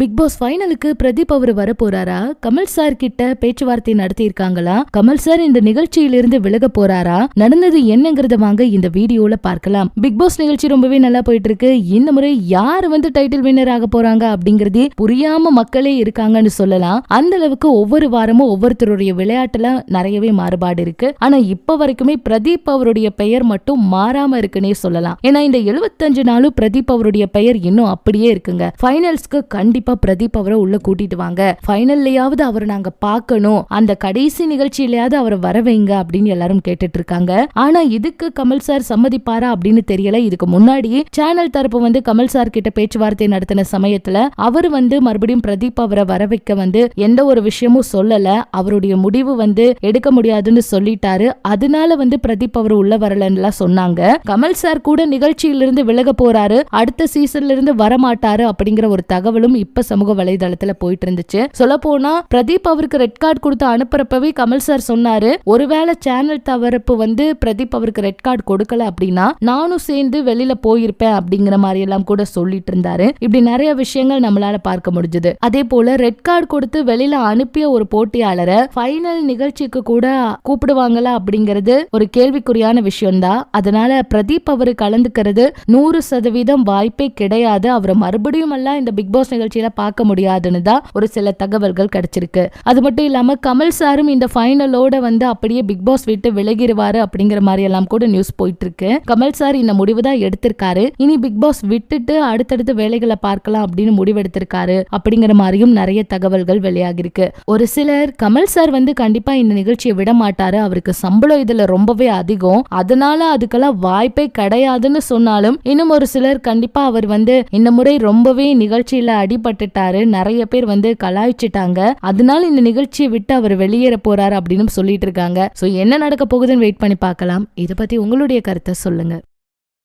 Big Boss ஃபைனலுக்கு பிரதீப் அவர் வர போறாரா கமல் சார் கிட்ட பேச்சுவார்த்தை நடத்தியிருக்காங்களா? கமல் சார் இந்த நிகழ்ச்சியிலிருந்து விலக போறாரா? நடந்தது என்னங்கறத வாங்க இந்த வீடியோல பார்க்கலாம். பிக் பாஸ் நிகழ்ச்சி ரொம்பவே நல்லா போயிட்டு இருக்கு இந்த முறை யார் வந்து டைட்டில் வின்னர் ஆக போறாங்க அப்படிங்கறதே புரியாம மக்களே இருக்காங்கன்னு சொல்லலாம். அந்த அளவுக்கு ஒவ்வொரு வாரமும் ஒவ்வொருத்தருடைய விளையாட்டுல நிறையவே மாறுபாடு இருக்கு. ஆனா இப்ப வரைக்குமே பிரதீப் அவருடைய பெயர் மட்டும் மாறாம இருக்குன்னே சொல்லலாம். ஏன்னா இந்த எழுபத்தஞ்சு நாளும் பிரதீப் அவருடைய பெயர் இன்னும் அப்படியே இருக்குங்க. ஃபைனல்ஸ்க்கு கண்டிப்பா பிரதீப் அவரை உள்ள கூட்டிட்டு வாங்க. ஃபைனல்லையாவது அவரை நாங்க பார்க்கணும். அந்த கடைசி நிகழ்ச்சியிலயாவது அவரை வர வைங்க அப்படின்னு எல்லாரும் கேட்டுட்டு இருக்காங்க ஆனா இதுக்கு கமல் சார் சம்மதிப்பாரா அப்படின்னு தெரியல. இதுக்கு முன்னாடியே சேனல் தரப்பு வந்து கமல் சார் கிட்ட பேச்சுவார்த்தை நடத்தின சமயத்துல அவர் வந்து மறுபடியும் பிரதீப் அவரை வர வைக்க வந்து எந்த ஒரு விஷயமும் சொல்லல. அவருடைய முடிவு வந்து எடுக்க முடியாதுன்னு சொல்லிட்டாரு. அதனால வந்து பிரதீப் அவர் உள்ள வரலன்னு சொன்னாங்க. கமல் சார் கூட நிகழ்ச்சியிலிருந்து விலக போறாரு. அடுத்த சீசன்ல இருந்து வரமாட்டாரு அப்படிங்கிற ஒரு தகவலும் இப்ப சமூக வலைதளத்துல போயிட்டு இருந்துச்சு சொல்ல போனா பிரதீப் அவருக்கு ரெட் கார்டு கொடுத்து அனுப்புறப்பவே கமல் சார் சொன்னாரு ஒருவேளை சேனல் தவறப்பு வந்து பிரதீப் அவருக்கு ரெட் கார்டு கொடுக்கல அப்படின்னா நானும் சேர்ந்து வெளியில போயிருப்பேன் அப்படிங்கிற மாதிரி எல்லாம் கூட சொல்லிட்டு இருந்தாரு இப்படி நிறைய விஷயங்கள் நம்மளால பார்க்க முடிஞ்சது. அதே போல ரெட் கார்டு கொடுத்து வெளியில அனுப்பிய ஒரு போட்டியாளரை ஃபைனல் நிகழ்ச்சிக்கு கூட கூப்பிடுவாங்களா அப்படிங்கிறது ஒரு கேள்விக்குறியான விஷயம்தான். அதனால பிரதீப் அவரு கலந்துக்கிறது நூறு சதவீதம் வாய்ப்பே கிடையாது. அவரை மறுபடியும் எல்லாம் இந்த பிக் பாஸ் நிகழ்ச்சி நிகழ்ச்சியில பார்க்க முடியாதுன்னு தான் ஒரு சில தகவல்கள் கிடைச்சிருக்கு. அது மட்டும் இல்லாம கமல் சாரும் இந்த ஃபைனலோட வந்து அப்படியே பிக் பாஸ் விட்டு விலகிடுவாரு அப்படிங்கிற மாதிரி எல்லாம் கூட நியூஸ் போயிட்டு இருக்கு கமல் சார் இந்த முடிவு தான் எடுத்திருக்காரு. இனி பிக் பாஸ் விட்டுட்டு அடுத்தடுத்து வேலைகளை பார்க்கலாம் அப்படின்னு முடிவெடுத்திருக்காரு அப்படிங்கிற மாதிரியும் நிறைய தகவல்கள் வெளியாகி இருக்கு ஒரு சிலர் கமல் சார் வந்து கண்டிப்பா இந்த நிகழ்ச்சியை விட மாட்டாரு. அவருக்கு சம்பளம் இதுல ரொம்பவே அதிகம். அதனால அதுக்கெல்லாம் வாய்ப்பே கிடையாதுன்னு சொன்னாலும் இன்னும் ஒரு சிலர் கண்டிப்பா அவர் வந்து இந்த முறை ரொம்பவே நிகழ்ச்சியில அடிபட்டுட்டாரு நிறைய பேர் வந்து கலாய்ச்சிட்டாங்க. அதனால இந்த நிகழ்ச்சியை விட்டு அவர் வெளியேற போறாரு அப்படின்னு சொல்லிட்டு இருக்காங்க. சோ என்ன நடக்க போகுதுன்னு வெயிட் பண்ணி பார்க்கலாம். இதை பத்தி உங்களுடைய கருத்தை சொல்லுங்க.